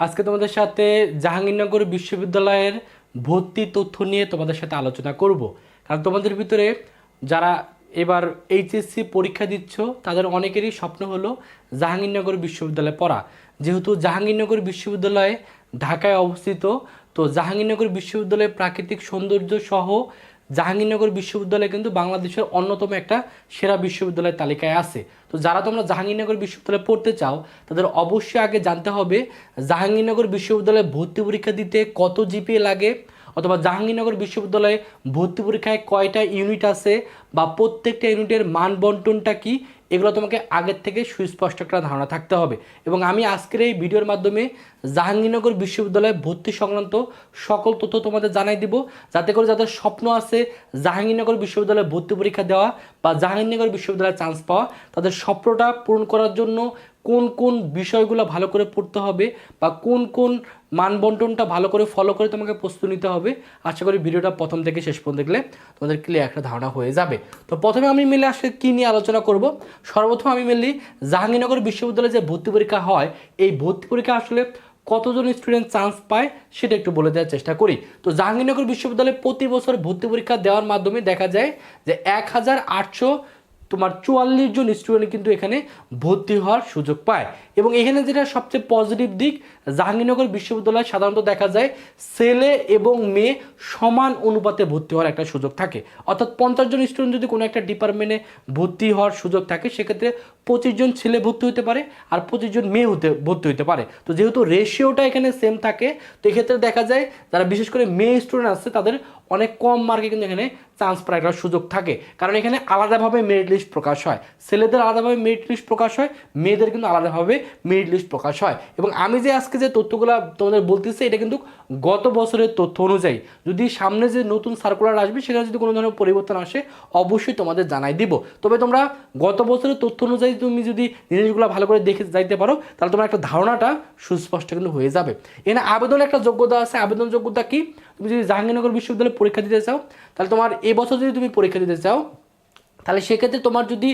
আজকে তোমাদের সাথে জাহাঙ্গীরনগর বিশ্ববিদ্যালয়ের ভর্তি তথ্য নিয়ে তোমাদের সাথে আলোচনা করব। কারণ তোমাদের ভিতরে যারা এবার এইচএসসি পরীক্ষা দিচ্ছ, তাদের অনেকেরই স্বপ্ন হলো জাহাঙ্গীরনগর বিশ্ববিদ্যালয়ে পড়া। যেহেতু জাহাঙ্গীরনগর বিশ্ববিদ্যালয় ঢাকায় অবস্থিত, তো জাহাঙ্গীরনগর বিশ্ববিদ্যালয়ের প্রাকৃতিক সৌন্দর্য সহ জাহাঙ্গীরনগর বিশ্ববিদ্যালয় কিন্তু বাংলাদেশের অন্যতম একটা সেরা বিশ্ববিদ্যালয়ের তালিকায় আছে। তো যারা তোমরা জাহাঙ্গীরনগর বিশ্ববিদ্যালয়ে পড়তে চাও, তাদের অবশ্যই আগে জানতে হবে জাহাঙ্গীরনগর বিশ্ববিদ্যালয়ে ভর্তি পরীক্ষা দিতে কত জিপিএ লাগে, অথবা জাহাঙ্গীরনগর বিশ্ববিদ্যালয়ে ভর্তি পরীক্ষায় কয়টা ইউনিট আছে, বা প্রত্যেকটা ইউনিটের মান বন্টনটা কি এগুলো তোমাকে আগের থেকে সুস্পষ্ট একটা ধারণা থাকতে হবে। এবং আমি আজকের এই ভিডিওর মাধ্যমে জাহাঙ্গীরনগর বিশ্ববিদ্যালয়ে ভর্তি সংক্রান্ত সকল তথ্য তোমাদের জানাই দিব। যাতে করে যাদের স্বপ্ন আছে জাহাঙ্গীরনগর বিশ্ববিদ্যালয়ে ভর্তি পরীক্ষা দেওয়া বা জাহাঙ্গীরনগর বিশ্ববিদ্যালয়ে চান্স পাওয়া, তাদের স্বপ্নটা পূরণ করার জন্য কোন কোন বিষয়গুলো ভালো করে পড়তে হবে বা কোন কোন মানবন্টনটা ভালো করে ফলো করে তোমাকে প্রস্তুতি নিতে হবে, আশা করি ভিডিওটা প্রথম থেকে শেষ পর্যন্ত দেখলে তোমাদের ক্লিয়ার একটা ধারণা হয়ে যাবে। তো প্রথমে আমি মিলে আসলে কী নিয়ে আলোচনা করব? সর্বপ্রথম আমি মিললি জাহাঙ্গীরনগর বিশ্ববিদ্যালয়ে যে ভর্তি পরীক্ষা হয়, এই ভর্তি পরীক্ষা আসলে কতজন স্টুডেন্ট চান্স পায় সেটা একটু বলে দেওয়ার চেষ্টা করি। তো জাহাঙ্গীরনগর বিশ্ববিদ্যালয়ে প্রতি বছর ভর্তি পরীক্ষা দেওয়ার মাধ্যমে দেখা যায় যে এক হাজার আটশো তোমার চুয়াল্লিশ জন স্টুডেন্ট কিন্তু এখানে ভর্তি হওয়ার সুযোগ পায়। এবং এখানে যেটা সবচেয়ে পজিটিভ দিক জাহাঙ্গীরনগর বিশ্ববিদ্যালয়ে সাধারণত দেখা যায় ছেলে এবং মেয়ে সমান অনুপাতে ভর্তি হওয়ার একটা সুযোগ থাকে। অর্থাৎ পঞ্চাশ জন স্টুডেন্ট যদি কোনো একটা ডিপার্টমেন্টে ভর্তি হওয়ার সুযোগ থাকে, সেক্ষেত্রে পঁচিশ জন ছেলে ভর্তি হতে পারে আর পঁচিশ জন মেয়ে হতে, ভর্তি হতে পারে। তো যেহেতু রেশিওটা এখানে সেম থাকে, তো এক্ষেত্রে দেখা যায় যারা বিশেষ করে মেয়ে স্টুডেন্ট আসছে তাদের অনেক কম মার্কে কিন্তু এখানে চান্স পাওয়ার একটা সুযোগ থাকে। কারণ এখানে আলাদাভাবে মেরিট লিস্ট প্রকাশ হয়। ছেলেদের আলাদাভাবে মেরিট লিস্ট প্রকাশ হয়, মেয়েদের কিন্তু আলাদাভাবে মেরিট লিস্ট প্রকাশ হয়। এবং আমি যে আজকে যে তথ্যগুলো তোমাদের বলতেছে, এটা কিন্তু গত বছরের তথ্য অনুযায়ী। যদি সামনে যে নতুন সার্কুলার আসবে, সেখানে যদি কোনো ধরনের পরিবর্তন আসে, অবশ্যই তোমাদের জানাই দিব। তবে তোমরা গত বছরের তথ্য অনুযায়ী তুমি যদি জিনিসগুলো ভালো করে দেখে যাইতে পারো, তাহলে তোমার একটা ধারণাটা সুস্পষ্ট কিন্তু হয়ে যাবে। এখানে আবেদনের একটা যোগ্যতা আছে। আবেদন যোগ্যতা কি? তুমি যদি জাহাঙ্গীরনগর বিশ্ববিদ্যালয়ে পরীক্ষা দিতে চাও, তাহলে তোমার এবছর যদি তুমি পরীক্ষা দিতে চাও, তাহলে সেক্ষেত্রে তোমার যদি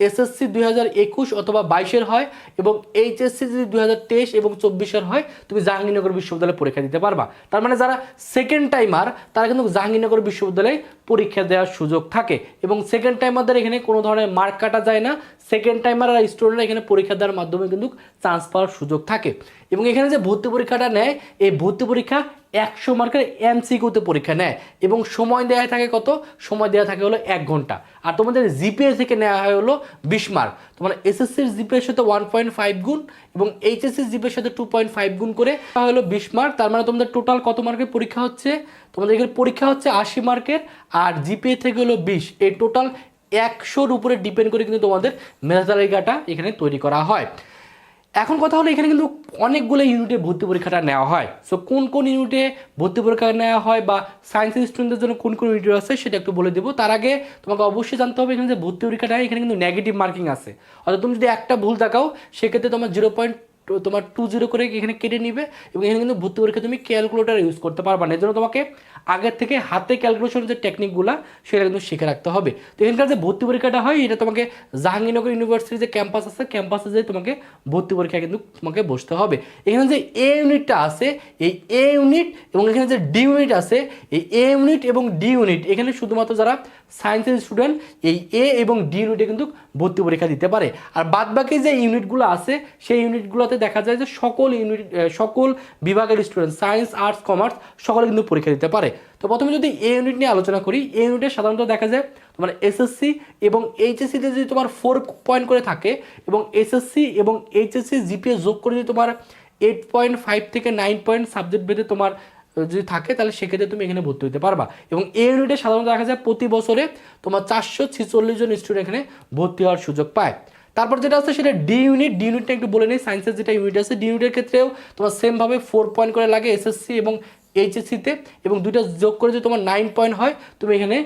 এসএসসি দুই হাজার একুশ অথবা বাইশের হয় এবং এইচএসসি যদি দুই হাজার তেইশ এবং চব্বিশের হয়, তুমি জাহাঙ্গীরনগর বিশ্ববিদ্যালয়ে পরীক্ষা দিতে পারবা। তার মানে যারা সেকেন্ড টাইমার তারা কিন্তু জাহাঙ্গীরনগর বিশ্ববিদ্যালয়ে পরীক্ষা দেওয়ার সুযোগ থাকে। এবং সেকেন্ড টাইমারদের এখানে কোনো ধরনের মার্ক কাটা যায় না। সেকেন্ড টাইমার আর স্টুডেন্টরা এখানে পরীক্ষা দেওয়ার মাধ্যমে কিন্তু চান্স পাওয়ার সুযোগ থাকে। এবং এখানে যে ভর্তি পরীক্ষাটা নেয়, এই ভর্তি পরীক্ষা একশো মার্কের এমসিকিউতে পরীক্ষা নেয়। এবং সময় দেওয়া থাকে কত? সময় দেওয়া থাকে হলো এক ঘণ্টা। আর তোমাদের জিপিএ থেকে নেওয়া হয় হলো বিশ মার্ক তোমার এসএসসির জিপিএর সাথে ওয়ান পয়েন্ট ফাইভ গুণ এবং এইচএসসির জিপিএর সাথে টু পয়েন্ট ফাইভ গুণ করে হলো বিশ মার্ক তার মানে তোমাদের টোটাল কত মার্কের পরীক্ষা হচ্ছে? তোমাদের এখানে পরীক্ষা হচ্ছে আশি মার্কের আর জিপিএ থেকে হলো বিশ। এই টোটাল একশোর উপরে ডিপেন্ড করে কিন্তু তোমাদের মেধা তালিকাটা এখানে তৈরি করা হয়। এখন কথা হলো এখানে কিন্তু অনেকগুলো ইউনিটে ভর্তি পরীক্ষাটা নেওয়া হয়। সো কোন কোন ইউনিটে ভর্তি পরীক্ষা নেওয়া হয় বা সায়েন্সের স্টুডেন্টদের জন্য কোন কোন ইউনিট আছে সেটা একটু বলে দেবো। তার আগে তোমাকে অবশ্যই জানতে হবে এখানে যে ভর্তি পরীক্ষাটা এখানে কিন্তু নেগেটিভ মার্কিং আছে। অর্থাৎ তুমি যদি একটা ভুল থাকাও সেক্ষেত্রে তোমার জিরো পয়েন্ট তোমার টু জিরো করে এখানে কেটে নিবে? এবং এখানে কিন্তু ভর্তি পরীক্ষা তুমি ক্যালকুলেটার ইউজ করতে পারবা না। এর জন্য তোমাকে আগের থেকে হাতে ক্যালকুলেশনের যে টেকনিকগুলো সেটা কিন্তু শিখে রাখতে হবে। তো এখানকার যে ভর্তি পরীক্ষাটা হয়, এটা তোমাকে জাহাঙ্গীরনগর ইউনিভার্সিটির যে ক্যাম্পাস আছে ক্যাম্পাসে যে তোমাকে ভর্তি পরীক্ষা কিন্তু তোমাকে বসতে হবে। এখানে যে এ ইউনিটটা আছে, এই এ ইউনিট এবং এখানে যে ডি ইউনিট আছে, এই এ ইউনিট এবং ডি ইউনিট এখানে শুধুমাত্র যারা সায়েন্সের স্টুডেন্ট এই এ এবং ডি ইউনিটে কিন্তু ভর্তি পরীক্ষা দিতে পারে। আর বাদবাকি যে ইউনিটগুলো আছে, সেই ইউনিটগুলোতে দেখা যায় যে সকল ইউনিট সকল বিভাগের স্টুডেন্ট সায়েন্স আর্টস কমার্স সকলে কিন্তু পরীক্ষা দিতে পারে। তো প্রথমে যদি এ ইউনিট নিয়ে আলোচনা করি এ ইউনিটে সাধারণত দেখা যায় তোমার এসএসসি এবং এইচএসসিতে যদি তোমার ফোর পয়েন্ট করে থাকে এবং এসএসসি এবং এইচএসসি জিপিএ যোগ করে যদি তোমার এইট পয়েন্ট ফাইভ থেকে নাইন পয়েন্ট সাবজেক্ট বেঁধে তোমার যদি থাকে, তাহলে সেক্ষেত্রে তুমি এখানে ভর্তি হতে পারবা। এবং এই ইউনিটে সাধারণত দেখা যায় প্রতি বছরে তোমার চারশো ছিচল্লিশ জন স্টুডেন্ট এখানে ভর্তি হওয়ার সুযোগ পায়। তারপর যেটা আছে সেটা ডি ইউনিট ডি ইউনিটটা একটু বলে নিই সায়েন্সের যেটা ইউনিট আছে ডি ইউনিটের ক্ষেত্রেও তোমার সেমভাবে ফোর পয়েন্ট করে লাগে এসএসসি এবং এইচএসসিতে এবং দুইটা যোগ করে যদি তোমার নাইন পয়েন্ট হয়, তুমি এখানে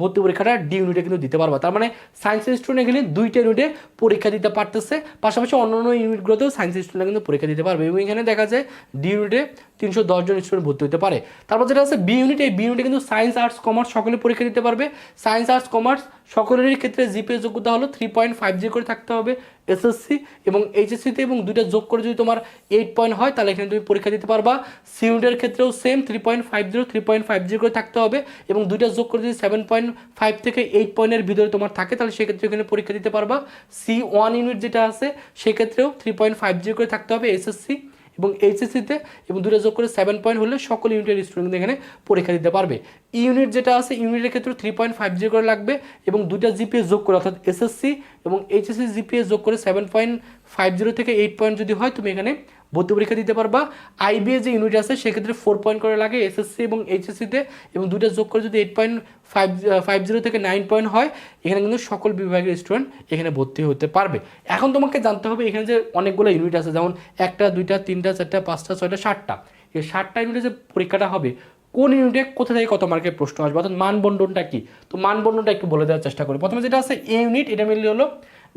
ভর্তি পরীক্ষাটা ডি ইউনিটে কিন্তু দিতে পারবা। তার মানে সায়েন্স স্টুডেন্ট এখানে দুইটা ইউনিটে পরীক্ষা দিতে পারতেছে। পাশাপাশি অন্য অন্য ইউনিটগুলোতেও সায়েন্স স্টুডেন্ট কিন্তু পরীক্ষা দিতে পারবে এবং এখানে দেখা যায় ডি ইউনিটে তিনশো দশজন স্টুডেন্ট ভর্তি হতে পারে। তারপর যেটা আছে বি ইউনিট এই বি ইউনিটে কিন্তু সায়েন্স আর্টস কমার্স সকলে পরীক্ষা দিতে পারবে। সায়েন্স আর্টস কমার্স সকলেরই ক্ষেত্রে জিপিএ যোগ্যতা হলো থ্রি পয়েন্ট ফাইভ জি করে থাকতে হবে। এসএসসি এবং এইচএসসিতে এবং দুইটা যোগ করে যদি তোমার এইট পয়েন্ট হয়, তাহলে এখানে তুমি পরীক্ষা দিতে পারবা। সিউনিটের ক্ষেত্রেও same three point five zero three point five zero করে থাকতে হবে এবং দুইটা যোগ করে যদি সেভেন পয়েন্ট ফাইভ থেকে এইট পয়েন্টের ভিতরে তোমার থাকে, তাহলে সেক্ষেত্রে এখানে পরীক্ষা দিতে পারবা। সি ওয়ান ইউনিট যেটা আছে, সেক্ষেত্রেও থ্রি পয়েন্ট ফাইভ জিরো করে থাকতে হবে এসএসসি এবং এইচএসসিতে এবং দুটো যোগ করে সেভেন পয়েন্ট হলে সকল ইউনিটের স্টুডেন্ট এখানে পরীক্ষা দিতে পারবে। ইউনিট যেটা আছে ইউনিটের ক্ষেত্রে থ্রি পয়েন্ট ফাইভ জিরো করে লাগবে এবং দুটা জিপিএস যোগ করে, অর্থাৎ এসএসসি এবং এইচএসসি জিপিএস যোগ করে সেভেন পয়েন্ট ফাইভ জিরো থেকে এইট পয়েন্ট যদি হয়, তুমি এখানে ভর্তি পরীক্ষা দিতে পারবা। আইবিএ যে ইউনিট আছে, সেক্ষেত্রে ফোর পয়েন্ট করে লাগে এসএসসি এবং এইচএসসিতে এবং দুইটা যোগ করে যদি eight point five five zero থেকে নাইন পয়েন্ট হয়, এখানে কিন্তু সকল বিভাগের স্টুডেন্ট এখানে ভর্তি হতে পারবে। এখন তোমাকে জানতে হবে এখানে যে অনেকগুলো ইউনিট আছে, যেমন একটা, দুইটা, তিনটা, চারটা, পাঁচটা, ছয়টা, সাতটা। এই সাতটা ইউনিটে যে পরীক্ষাটা হবে, কোন ইউনিটে কোথা থেকে কত মার্কের প্রশ্ন আসবে? অর্থাৎ মানবন্টনটা কী? তো মানবন্টনটা একটু বলে দেওয়ার চেষ্টা করি প্রথমে যেটা আছে এ ইউনিট এটা মিললে হলো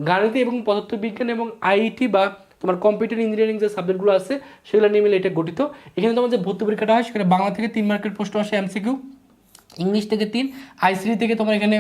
গাণিতিক এবং পদার্থবিজ্ঞান এবং আইটি বা তোমার কম্পিউটার ইঞ্জিনিয়ারিং যে সাবজেক্টগুলো আছে, সেগুলো নিয়ে মিলে এটা গঠিত। এখানে তোমার যে ভর্তি পরীক্ষাটা হয়, সেখানে বাংলা থেকে তিন মার্কের প্রশ্ন আসে এমসিকিউ ইংলিশ থেকে তিন আইসিডি থেকে তোমার এখানে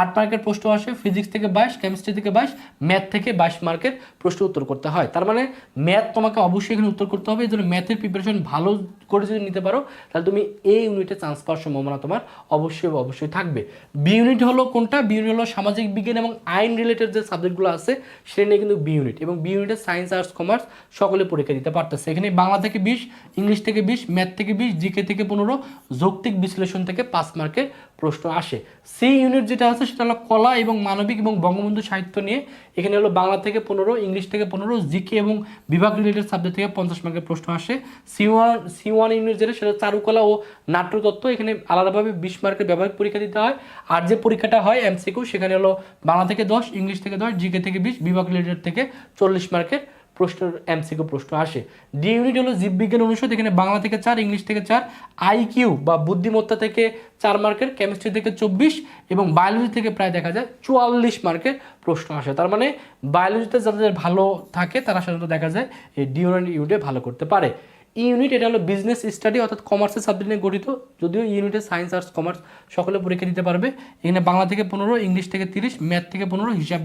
আট মার্কের প্রশ্ন আসে ফিজিক্স থেকে বাইশ কেমিস্ট্রি থেকে বাইশ ম্যাথ থেকে বাইশ মার্কের প্রশ্ন উত্তর করতে হয়। তার মানে ম্যাথ তোমাকে অবশ্যই এখানে উত্তর করতে হবে, এই জন্য ম্যাথের প্রিপারেশন ভালো করে যদি নিতে পারো, তাহলে তুমি এই ইউনিটে চান্স পাওয়ার সম্ভাবনা তোমার অবশ্যই অবশ্যই থাকবে। বি ইউনিট হলো কোনটা? বি ইউনিট হলো সামাজিক বিজ্ঞান এবং আইন রিলেটেড যে সাবজেক্টগুলো আছে সেটা নিয়ে কিন্তু বি ইউনিট এবং বি ইউনিটে সায়েন্স আর্টস কমার্স সকলে পরীক্ষা দিতে পারতেছে। এখানে বাংলা থেকে বিশ, ইংলিশ থেকে বিশ ম্যাথ থেকে বিশ জিকে থেকে পনেরো, যৌক্তিক বিশ্লেষণ থেকে পাঁচ মার্কের প্রশ্ন আসে। সি ইউনিট যেটা আছে, সেটা হলো কলা এবং মানবিক এবং বঙ্গবন্ধু সাহিত্য নিয়ে। এখানে হলো বাংলা থেকে পনেরো, ইংলিশ থেকে পনেরো, জিকে এবং বিভাগ রিলেটেড সাবজেক্ট থেকে পঞ্চাশ মার্কের প্রশ্ন আসে। C one C one unit যেটা, সেটা চারুকলা ও নাট্যতত্ত্ব। এখানে আলাদাভাবে বিশ মার্কের ব্যবহারিক পরীক্ষা দিতে হয়। আর যে পরীক্ষাটা হয় এমসিকিউ সেখানে হলো বাংলা থেকে দশ, ইংলিশ থেকে দশ, জিকে থেকে বিশ, বিভাগ রিলেটেড থেকে চল্লিশ মার্কের প্রশ্নের এমসিকিউ প্রশ্ন আসে। ডি ইউনিট হলো জীববিজ্ঞান অনুষদ, এখানে বাংলা থেকে চার, ইংলিশ থেকে চার আইকিউ বা বুদ্ধিমত্তা থেকে চার মার্কের কেমিস্ট্রি থেকে চব্বিশ এবং বায়োলজি থেকে প্রায় দেখা যায় চুয়াল্লিশ মার্কের প্রশ্ন আসে। তার মানে বায়োলজিতে যাদের ভালো থাকে, তারা সাধারণত দেখা যায় এই ডি ইউনিট ইউনিটে ভালো করতে পারে। ই ইউনিট এটা হলো বিজনেস স্টাডি অর্থাৎ কমার্সের সাবজেক্ট নিয়ে গঠিত, যদিও ইউনিটে সায়েন্স আর্টস কমার্স সকলে পরীক্ষা দিতে পারবে। এখানে বাংলা থেকে পনেরো, ইংলিশ থেকে তিরিশ ম্যাথ থেকে পনেরো, হিসাব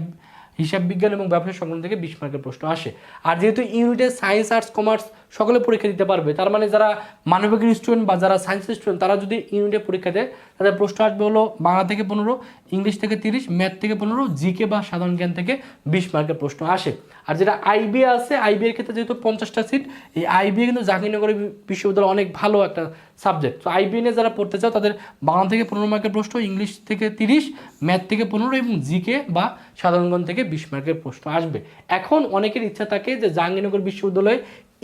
হিসাব বিজ্ঞান এবং ব্যবসা সংক্রান্ত থেকে বিশ মার্কের প্রশ্ন আসে। আর যেহেতু ইউনিটে সায়েন্স, আর্টস, কমার্স সকলে পরীক্ষা দিতে পারবে। তার মানে যারা মানবিকের স্টুডেন্ট বা যারা সায়েন্সের স্টুডেন্ট তারা যদি ইউনিটে পরীক্ষা দেয়, তাদের প্রশ্ন আসবে হলো বাংলা থেকে পনেরো, ইংলিশ থেকে তিরিশ ম্যাথ থেকে পনেরো জিকে বা সাধারণ জ্ঞান থেকে বিশ মার্কের প্রশ্ন আসে। আর যেটা আইবিএ আছে আইবিএ এর ক্ষেত্রে যেহেতু পঞ্চাশটা সিট এই আইবিএ কিন্তু জাহাঙ্গীরনগর বিশ্ববিদ্যালয় অনেক ভালো একটা সাবজেক্ট তো আইবিএ নিয়ে যারা পড়তে চাও, তাদের বাংলা থেকে পনেরো মার্কের প্রশ্ন, ইংলিশ থেকে তিরিশ ম্যাথ থেকে পনেরো এবং জিকে বা সাধারণ থেকে বিশ মার্কের প্রশ্ন আসবে। এখন অনেকের ইচ্ছা থাকে যে জাহাঙ্গীরনগর বিশ্ববিদ্যালয়ে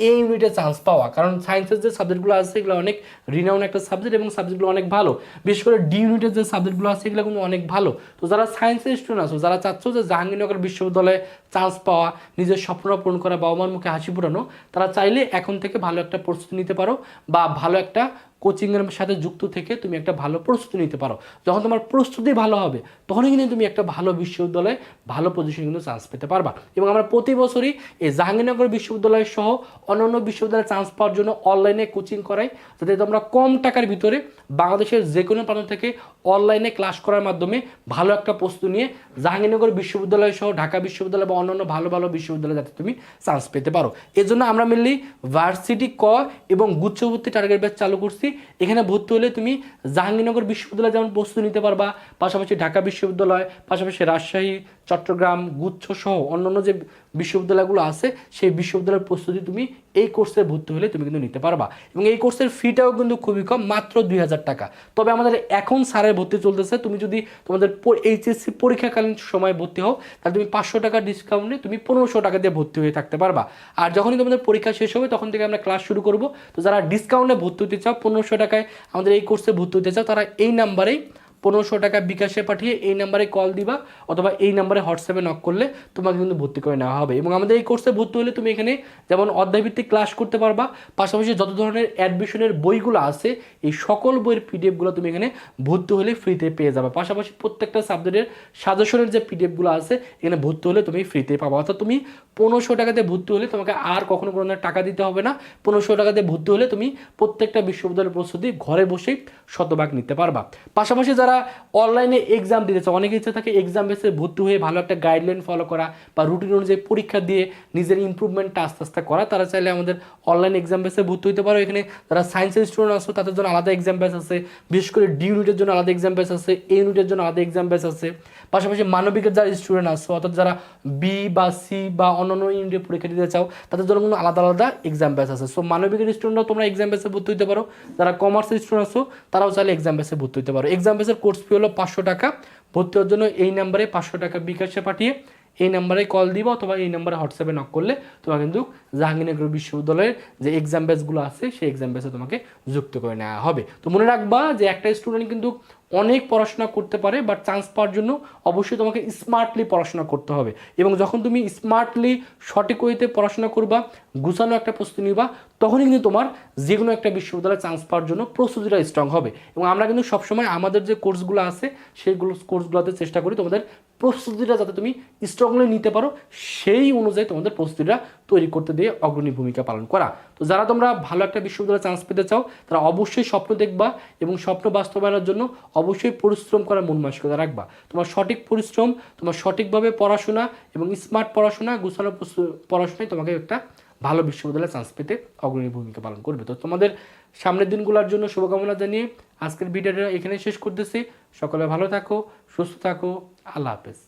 এই ইউনিটে চান্স পাওয়া। কারণ সায়েন্সের যে সাবজেক্টগুলো আছে সেগুলো অনেক রিনাউন একটা সাবজেক্ট এবং সাবজেক্টগুলো অনেক ভালো। বিশেষ করে ডি ইউনিটের যে সাবজেক্টগুলো আছে সেগুলো কিন্তু অনেক ভালো। তো যারা সায়েন্সের স্টুডেন্ট আছো, যারা চাচ্ছ যে জাহাঙ্গীরনগর বিশ্ববিদ্যালয়ে চান্স পাওয়া, নিজের স্বপ্ন পূরণ করা বাবা মার মুখে হাসি পুরানো তারা চাইলে এখন থেকে ভালো একটা প্রস্তুতি নিতে পারো বা ভালো একটা কোচিংয়ের সাথে যুক্ত থেকে তুমি একটা ভালো প্রস্তুতি নিতে পারো। যখন তোমার প্রস্তুতি ভালো হবে, তখনই কিন্তু তুমি একটা ভালো বিশ্ববিদ্যালয়ে ভালো পজিশন কিন্তু চান্স পেতে পারবা। এবং আমরা প্রতি বছরই এই জাহাঙ্গীরনগর বিশ্ববিদ্যালয় সহ অন্যান্য বিশ্ববিদ্যালয়ে চান্স পাওয়ার জন্য অনলাইনে কোচিং করাই, যাতে তোমরা কম টাকার ভিতরে বাংলাদেশের যে কোনো প্রান্ত থেকে অনলাইনে ক্লাস করার মাধ্যমে ভালো একটা প্রস্তুতি নিয়ে জাহাঙ্গীরনগর বিশ্ববিদ্যালয় সহ ঢাকা বিশ্ববিদ্যালয় বা অন্যান্য ভালো ভালো বিশ্ববিদ্যালয়ে যাতে তুমি চান্স পেতে পারো। এজন্য আমরা মেনলি ভার্সিটি ক এবং গুচ্ছভর্তি টার্গেট ব্যাচ চালু করছি। এখানে ভর্তি হলে তুমি জাহাঙ্গীরনগর বিশ্ববিদ্যালয়ে যেমন প্রস্তুতি নিতে পারবা, পাশাপাশি ঢাকা বিশ্ববিদ্যালয়, পাশাপাশি রাজশাহী চট্টগ্রাম গুচ্ছ সহ অন্যান্য যে বিশ্ববিদ্যালয়গুলো আছে, সেই বিশ্ববিদ্যালয়ের প্রস্তুতি তুমি এই কোর্সে ভর্তি হলে তুমি কিন্তু নিতে পারবা। এবং এই কোর্সের ফিটাও কিন্তু খুবই কম, মাত্র দুই হাজার টাকা। তবে আমাদের এখন সারের ভর্তি চলতেছে, তুমি যদি তোমাদের এইচএসসি পরীক্ষাকালীন সময় ভর্তি হও, তাহলে তুমি পাঁচশো টাকা ডিসকাউন্টে তুমি পনেরোশো টাকা দিয়ে ভর্তি হয়ে থাকতে পারবা। আর যখনই তোমাদের পরীক্ষা শেষ হবে, তখন থেকে আমরা ক্লাস শুরু করব। তো যারা ডিসকাউন্টে ভর্তি হতে চাও, পনেরোশো টাকায় আমাদের এই কোর্সে ভর্তি হতে চাও, তারা এই নাম্বারেই পনেরোশো টাকা বিকাশে পাঠিয়ে এই নাম্বারে কল দিবা অথবা এই নাম্বারে হোয়াটসঅ্যাপে নক করলে তোমাকে কিন্তু ভর্তি করে নেওয়া হবে। এবং আমাদের এই কোর্সে ভর্তি হলে তুমি এখানে যেমন অধ্যায়ভিত্তিক ক্লাস করতে পারবা, পাশাপাশি যত ধরনের অ্যাডমিশনের বইগুলো আছে, এই সকল বইয়ের পিডিএফগুলো তুমি এখানে ভর্তি হলে ফ্রিতে পেয়ে যাবে। পাশাপাশি প্রত্যেকটা সাবজেক্টের সাজেশনের যে পিডিএফগুলো আছে, এখানে ভর্তি হলে তুমি ফ্রিতে পাবা। অর্থাৎ তুমি পনেরোশো টাকাতে ভর্তি হলে তোমাকে আর কখনো কোনো টাকা দিতে হবে না। পনেরোশো টাকাতে ভর্তি হলে তুমি প্রত্যেকটা বিশ্ববিদ্যালয়ের প্রস্তুতি ঘরে বসেই শতভাগ নিতে পারবা। পাশাপাশি যারা যারা অনলাইনে এক্সাম দিতে চাও অনেকে ইচ্ছা থাকে এক্সাম বেসে ভর্তি হয়ে ভালো একটা গাইডলাইন ফলো করা বা রুটিন অনুযায়ী পরীক্ষা দিয়ে নিজের ইমপ্রুভমেন্টটা আস্তে আস্তে করা। তারা চাইলে আমাদের অনলাইন এক্সাম বেসে ভর্তি হতে পারো। এখানে যারা সায়েন্সের স্টুডেন্ট আসো তাদের জন্য আলাদা এক্সাম বেস আছে। বিশেষ করে ডি ইউনিটের জন্য আলাদা এক্সাম বেস আছে এ ইউনিটের জন্য আলাদা এক্সাম বেস আছে। পাশাপাশি মানবিকের যারা স্টুডেন্ট আসো অর্থাৎ যারা বি বা সি বা অন্য অন্যান্য ইউনিটের পরীক্ষা দিতে চাও, তাদের জন্য কিন্তু আলাদা আলাদা এক্সাম ব্যাচ আছে। সো মানবিকের স্টুডেন্টরাও তোমরা এক্সাম ব্যাচে ভর্তি হতে পারো। যারা কমার্সের স্টুডেন্ট আসো তারাও চাইলে এক্সাম ব্যাচে ভর্তি হতে পারো। এক্সাম ব্যাচের কোর্স ফি হলো পাঁচশো টাকা। ভর্তি হওয়ার জন্য এই নাম্বারে পাঁচশো টাকা বিকাশে পাঠিয়ে এই নাম্বারে কল দিবা অথবা এই নাম্বারে হোয়াটসঅ্যাপে নক করলে তোমার কিন্তু জাহাঙ্গীরনগর বিশ্ববিদ্যালয়ের যে এক্সাম ব্যাচগুলো আছে, সেই এক্সাম ব্যাচে তোমাকে যুক্ত করে নেওয়া হবে। তো মনে রাখবা যে একটা স্টুডেন্ট কিন্তু অনেক পড়াশোনা করতে পারে বাট চান্স পাওয়ার জন্য অবশ্যই তোমাকে স্মার্টলি পড়াশোনা করতে হবে। এবং যখন তুমি স্মার্টলি সঠিক ওয়েতে পড়াশোনা করবা, গুছানো একটা প্রস্তুতি নিবা, তখনই কিন্তু তোমার যে কোনো একটা বিশ্ববিদ্যালয়ে চান্স পাওয়ার জন্য প্রস্তুতিটা স্ট্রং হবে। এবং আমরা কিন্তু সবসময় আমাদের যে কোর্সগুলো আছে সেইগুলো কোর্সগুলোতে চেষ্টা করি তোমাদের প্রস্তুতিটা যাতে তুমি স্ট্রংলি নিতে পারো, সেই অনুযায়ী তোমাদের প্রস্তুতিটা তৈরি করতে দিয়ে অগ্রণী ভূমিকা পালন করা। তো যারা তোমরা ভালো একটা বিশ্ববিদ্যালয়ে চান্স পেতে চাও, তারা অবশ্যই স্বপ্ন দেখবা এবং স্বপ্ন বাস্তবায়নের জন্য অবশ্যই পরিশ্রম করার মন মানসিকতা রাখবা। তোমার সঠিক পরিশ্রম, তোমার সঠিকভাবে পড়াশোনা এবং স্মার্ট পড়াশোনা, গুছানো পড়াশোনায় তোমাকে একটা ভালো বিশ্ববিদ্যালয়ে চান্স পেতে অগ্রণী ভূমিকা পালন করবে। তো তোমাদের সামনের দিনগুলোর জন্য শুভকামনা জানিয়ে আজকের ভিডিওটা এখানে শেষ করতেছি। সকলে ভালো থাকো, সুস্থ থাকো, আল্লাহ হাফেজ।